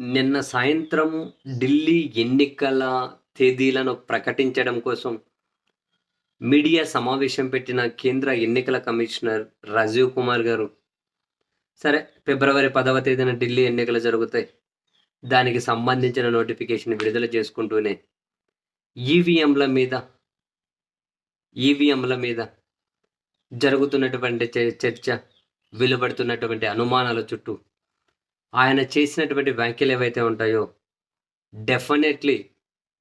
నిన్న సాయంత్రం ఢిల్లీ ఎన్నికల తేదీలను ప్రకటించడం కోసం మీడియా సమావేశం పెట్టిన కేంద్ర ఎన్నికల కమిషనర్ రాజీవ్ కుమార్ గారు సరే ఫిబ్రవరి పదవ తేదీన ఢిల్లీ ఎన్నికలు జరుగుతాయి. దానికి సంబంధించిన నోటిఫికేషన్ విడుదల చేసుకుంటూనే ఈవీఎంల మీద ఈవీఎంల మీద జరుగుతున్నటువంటి చ- చర్చ వెలువడుతున్నటువంటి అనుమానాల చుట్టూ ఆయన చేసినటువంటి వ్యాఖ్యలు ఏవైతే ఉంటాయో డెఫినెట్లీ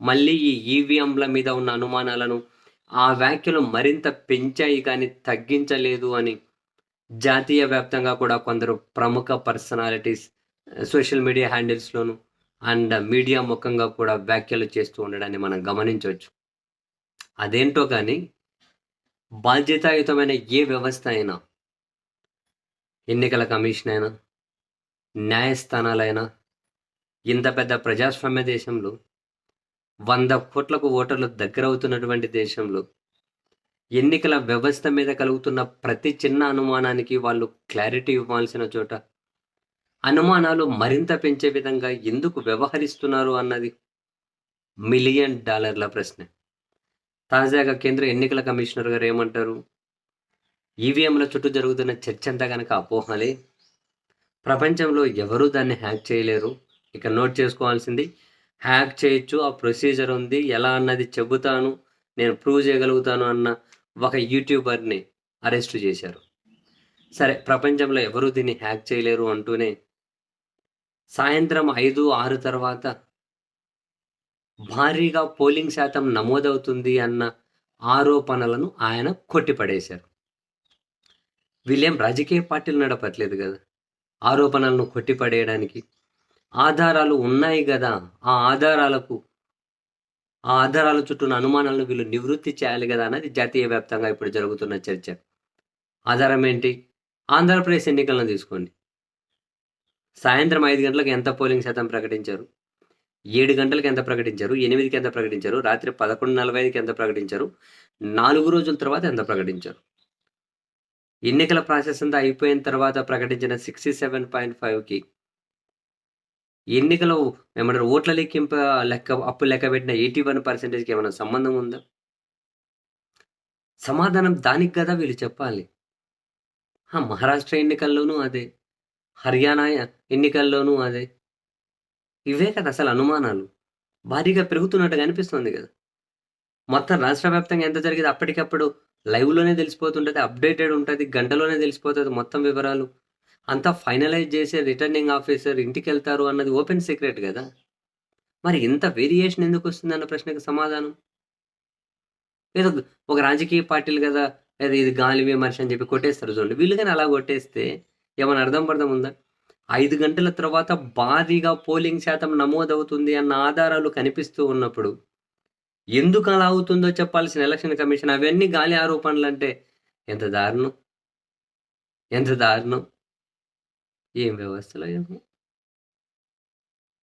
మళ్ళీ ఈ ఈవీఎంల మీద ఉన్న అనుమానాలను ఆ వ్యాఖ్యలు మరింత పెంచాయి కానీ తగ్గించలేదు అని జాతీయ వ్యాప్తంగా కూడా కొందరు ప్రముఖ పర్సనాలిటీస్ సోషల్ మీడియా హ్యాండిల్స్లోను అండ్ మీడియా ముఖంగా కూడా వ్యాఖ్యలు చేస్తూ ఉండడాన్ని మనం గమనించవచ్చు. అదేంటో కానీ బాధ్యతాయుతమైన ఏ వ్యవస్థ అయినా ఎన్నికల కమిషన్ అయినా న్యాయస్థానాలైనా ఇంత పెద్ద ప్రజాస్వామ్య దేశంలో వంద కోట్లకు ఓటర్లు దగ్గరవుతున్నటువంటి దేశంలో ఎన్నికల వ్యవస్థ మీద కలుగుతున్న ప్రతి చిన్న అనుమానానికి వాళ్ళు క్లారిటీ ఇవ్వాల్సిన చోట అనుమానాలు మరింత పెంచే విధంగా ఎందుకు వ్యవహరిస్తున్నారు అన్నది మిలియన్ డాలర్ల ప్రశ్న. తాజాగా కేంద్ర ఎన్నికల కమిషనర్ గారు ఏమంటారు? ఈవీఎంల చుట్టూ జరుగుతున్న చర్చ అంతా కనుక అపోహలే ప్రపంచంలో ఎవరూ దాన్ని హ్యాక్ చేయలేరు. ఇక నోట్ చేసుకోవాల్సింది హ్యాక్ చేయొచ్చు ఆ ప్రొసీజర్ ఉంది ఎలా అన్నది చెబుతాను నేను ప్రూవ్ చేయగలుగుతాను అన్న ఒక యూట్యూబర్ని అరెస్ట్ చేశారు. సరే ప్రపంచంలో ఎవరూ దీన్ని హ్యాక్ చేయలేరు అంటూనే సాయంత్రం ఐదు ఆరు తర్వాత భారీగా పోలింగ్ శాతం నమోదవుతుంది అన్న ఆరోపణలను ఆయన కొట్టిపడేశారు. వీళ్ళేం రాజకీయ పార్టీలు నడపట్లేదు కదా. ఆరోపణలను కొట్టిపడేయడానికి ఆధారాలు ఉన్నాయి కదా ఆ ఆధారాలకు ఆ ఆధారాల చుట్టూ ఉన్న అనుమానాలను వీళ్ళు నివృత్తి చేయాలి కదా అన్నది జాతీయ వ్యాప్తంగా ఇప్పుడు జరుగుతున్న చర్చ. ఆధారం ఏంటి? ఆంధ్రప్రదేశ్ ఎన్నికలను తీసుకోండి. సాయంత్రం ఐదు గంటలకు ఎంత పోలింగ్ శాతం ప్రకటించారు? ఏడు గంటలకు ఎంత ప్రకటించారు? ఎనిమిదికి ఎంత ప్రకటించారు? రాత్రి పదకొండు నలభై ఐదుకి ఎంత ప్రకటించారు? నాలుగు రోజుల తర్వాత ఎంత ప్రకటించారు? ఎన్నికల ప్రాసెస్ అంతా అయిపోయిన తర్వాత ప్రకటించిన సిక్స్టీ సెవెన్ పాయింట్ ఫైవ్కి ఎన్నికలు ఏమంటారు ఓట్ల లెక్కింపు లెక్క అప్పు లెక్క పెట్టిన ఎయిటీ వన్ పర్సెంటేజ్కి ఏమైనా సంబంధం ఉందా? సమాధానం దానికి కదా వీళ్ళు చెప్పాలి. మహారాష్ట్ర ఎన్నికల్లోనూ అదే హర్యానా ఎన్నికల్లోనూ అదే. ఇవే కదా అసలు అనుమానాలు. భారీగా పెరుగుతున్నట్టుగా అనిపిస్తుంది కదా. మొత్తం రాష్ట్ర వ్యాప్తంగా ఎంత జరిగేది? అప్పటికప్పుడు లైవ్లోనే తెలిసిపోతుంటుంది అప్డేటెడ్ ఉంటుంది గంటలోనే తెలిసిపోతుంది మొత్తం వివరాలు. అంతా ఫైనలైజ్ చేసే రిటర్నింగ్ ఆఫీసర్ ఇంటికి వెళ్తారు అన్నది ఓపెన్ సీక్రెట్ కదా. మరి ఇంత వేరియేషన్ ఎందుకు వస్తుంది అన్న ప్రశ్నకు సమాధానం? ఏదో ఒక రాజకీయ పార్టీలు కదా లేదా ఇది గాలి విమర్శ అని చెప్పి కొట్టేస్తారు చూడండి. వీళ్ళు కానీ అలా కొట్టేస్తే ఏమైనా అర్థం పడదాం ఉందా? ఐదు గంటల తర్వాత భారీగా పోలింగ్ శాతం నమోదవుతుంది అన్న ఆధారాలు కనిపిస్తూ ఉన్నప్పుడు ఎందుకు అలా అవుతుందో చెప్పాల్సిన ఎలక్షన్ కమిషన్ అవన్నీ గాలి ఆరోపణలు అంటే ఎంత దారుణం? ఎంత దారుణం? ఏం వ్యవస్థలో ఏమో?